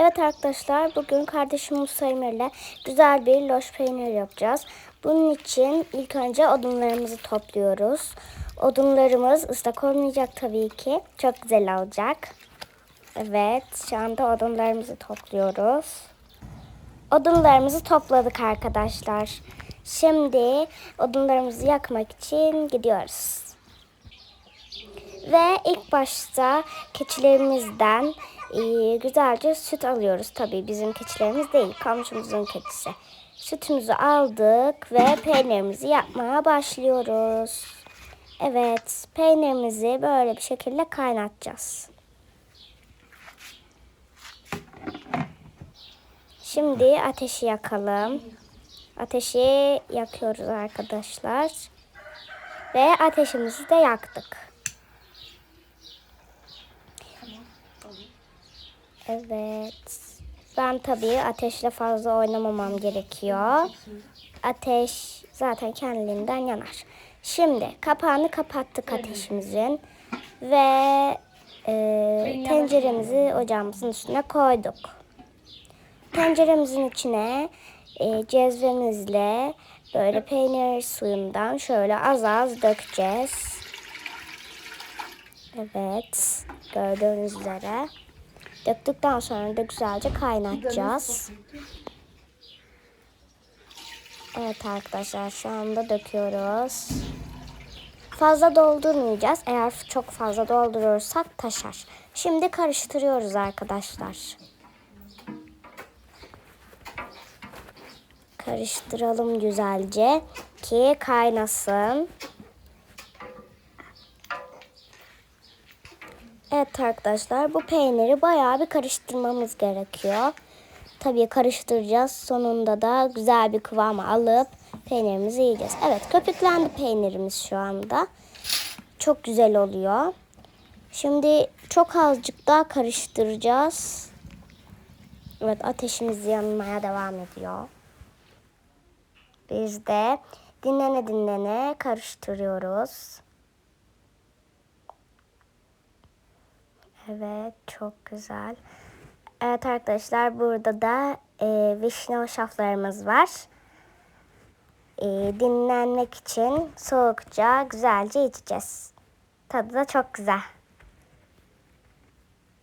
Evet arkadaşlar bugün kardeşim Musa ile güzel bir loş peynir yapacağız. Bunun için ilk önce odunlarımızı topluyoruz. Odunlarımız ıslak olmayacak tabii ki. Çok güzel olacak. Evet şu anda odunlarımızı topluyoruz. Odunlarımızı topladık arkadaşlar. Şimdi odunlarımızı yakmak için gidiyoruz. Ve ilk başta keçilerimizden e, güzelce süt alıyoruz. Tabii bizim keçilerimiz değil, komşumuzun keçisi. Sütümüzü aldık ve peynirimizi yapmaya başlıyoruz. Evet, peynirimizi böyle bir şekilde kaynatacağız. Şimdi ateşi yakalım. Ateşi yakıyoruz arkadaşlar. Ve ateşimizi de yaktık. Evet. Ben tabii ateşle fazla oynamamam gerekiyor. Ateş zaten kendiliğinden yanar. Şimdi kapağını kapattık ateşimizin ve e, tenceremizi ocağımızın üstüne koyduk. Tenceremizin içine e, cezvemizle böyle peynir suyundan şöyle az az dökeceğiz. Evet, gördüğünüz üzere. Döktükten sonra da güzelce kaynatacağız. Evet arkadaşlar şu anda döküyoruz. Fazla doldurmayacağız. Eğer çok fazla doldurursak taşar. Şimdi karıştırıyoruz arkadaşlar. Karıştıralım güzelce ki kaynasın. Evet arkadaşlar bu peyniri bayağı bir karıştırmamız gerekiyor. Tabii karıştıracağız. Sonunda da güzel bir kıvam alıp peynirimizi yiyeceğiz. Evet köpüklendi peynirimiz şu anda. Çok güzel oluyor. Şimdi çok azıcık daha karıştıracağız. Evet ateşimiz yanmaya devam ediyor. Biz de dinlene dinlene karıştırıyoruz. Evet çok güzel. Evet arkadaşlar burada da e, vişne hoşaflarımız var. E, dinlenmek için soğukça güzelce içeceğiz. Tadı da çok güzel.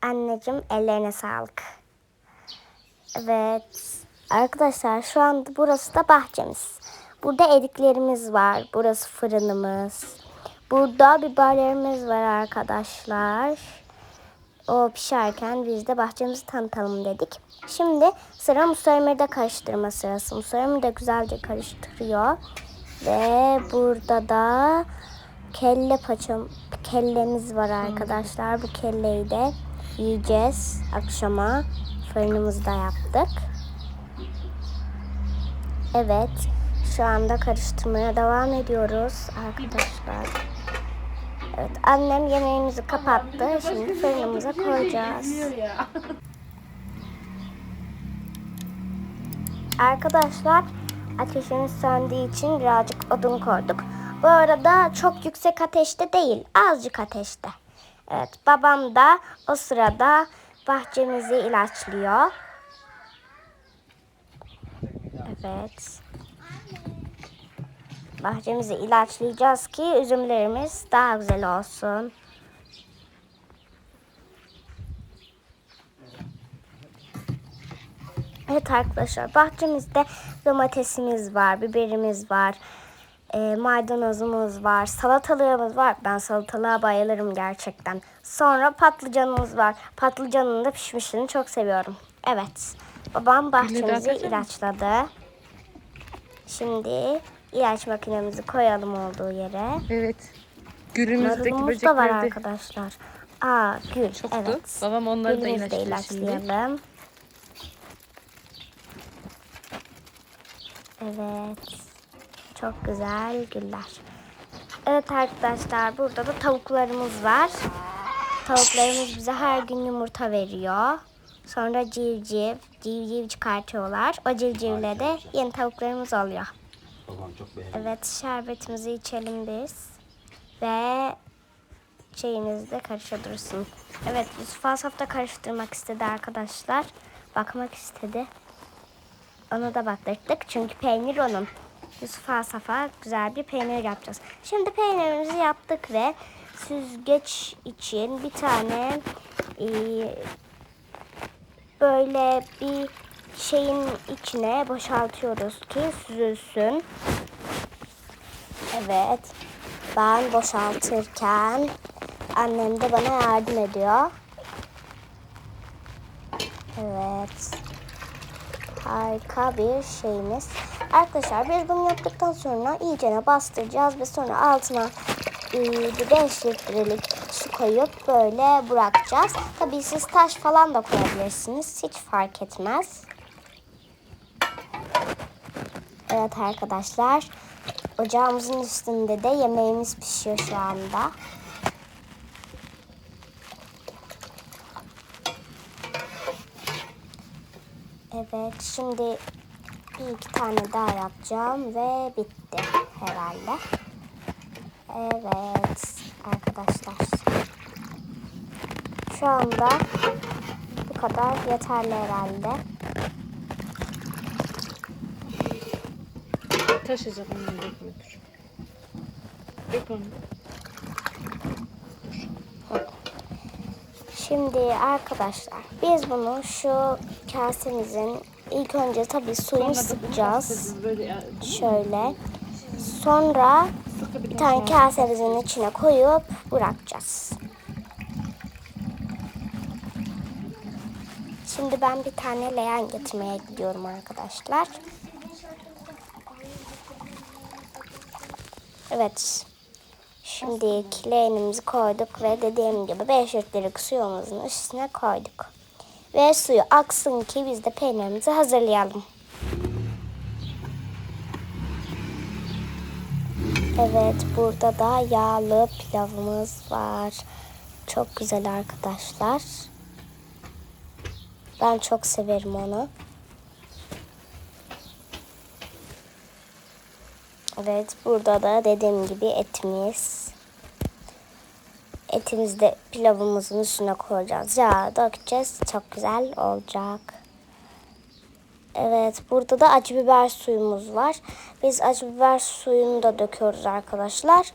Anneciğim ellerine sağlık. Evet arkadaşlar şu anda burası da bahçemiz. Burada eriklerimiz var. Burası fırınımız. Burada biberlerimiz var arkadaşlar. O pişerken biz de bahçemizi tanıtalım dedik. Şimdi sıra Musaymer'de karıştırma sırası. Musaymer de güzelce karıştırıyor. Ve burada da kelle paçam, kellemiz var arkadaşlar. Bu kelleyi de yiyeceğiz akşama. Fırınımızda yaptık. Evet. Şu anda karıştırmaya devam ediyoruz arkadaşlar. Evet annem yemeğimizi kapattı. Şimdi fırınımıza koyacağız. Arkadaşlar ateşimiz söndüğü için birazcık odun koyduk. Bu arada çok yüksek ateşte değil azıcık ateşte. Evet babam da o sırada bahçemizi ilaçlıyor. Evet bahçemizi ilaçlayacağız ki üzümlerimiz daha güzel olsun. Evet arkadaşlar bahçemizde domatesimiz var, biberimiz var, e, maydanozumuz var, salatalığımız var. Ben salatalığa bayılırım gerçekten. Sonra patlıcanımız var. Patlıcanın da pişmişini çok seviyorum. Evet babam bahçemizi ilaçladı. Şimdi ilaç makinemizi koyalım olduğu yere. Evet. Gülümüzdeki da var böcekleri de arkadaşlar. Aa gül. çoktu. Evet. Babam onları da ilaçlıyor şimdi. ilaçlayalım. Evet. Çok güzel güller. Evet arkadaşlar burada da tavuklarımız var. Tavuklarımız bize her gün yumurta veriyor. Sonra civciv, civciv çıkartıyorlar. O civcivle de yeni tavuklarımız oluyor. Babam çok beğendi. Evet şerbetimizi içelim biz. Ve şeyimiz de karışa dursun. Evet Yusuf Asaf da karıştırmak istedi arkadaşlar. bakmak istedi. Onu da baktırdık çünkü peynir onun. Yusuf Asaf'a güzel bir peynir yapacağız. Şimdi peynirimizi yaptık ve süzgeç için bir tane e, böyle bir şeyin içine boşaltıyoruz ki süzülsün. Evet. Ben boşaltırken annem de bana yardım ediyor. Evet. Harika bir şeyimiz. Arkadaşlar biz bunu yaptıktan sonra iyicene bastıracağız ve sonra altına e, bir 5 litrelik su koyup böyle bırakacağız. Tabii siz taş falan da koyabilirsiniz. Hiç fark etmez. Evet arkadaşlar. Ocağımızın üstünde de yemeğimiz pişiyor şu anda. Evet şimdi bir iki tane daha yapacağım ve bitti herhalde. Evet arkadaşlar. Şu anda bu kadar yeterli herhalde. Taşıyacak onu dökme dur. Dök onu. Şimdi arkadaşlar biz bunu şu kasemizin ilk önce tabii suyunu sıkacağız. Böyle ya, Şöyle. Sonra bir tane kasemizin içine koyup bırakacağız. Şimdi ben bir tane leğen getirmeye gidiyorum arkadaşlar. Evet. Şimdi leğenimizi koyduk ve dediğim gibi 5 litrelik suyumuzun üstüne koyduk. Ve suyu aksın ki biz de peynirimizi hazırlayalım. Evet burada da yağlı pilavımız var. Çok güzel arkadaşlar. Ben çok severim onu. Evet burada da dediğim gibi etimiz. Etimizi de pilavımızın üstüne koyacağız. Yağ dökeceğiz. Çok güzel olacak. Evet burada da acı biber suyumuz var. Biz acı biber suyunu da döküyoruz arkadaşlar.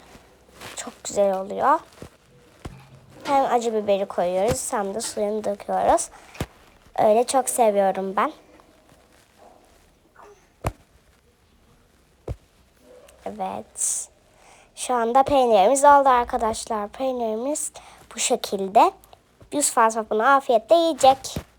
Çok güzel oluyor. Hem acı biberi koyuyoruz hem de suyunu döküyoruz. Öyle çok seviyorum ben. Evet. Şu anda peynirimiz oldu arkadaşlar. Peynirimiz bu şekilde. Yusuf Asaf bunu afiyetle yiyecek.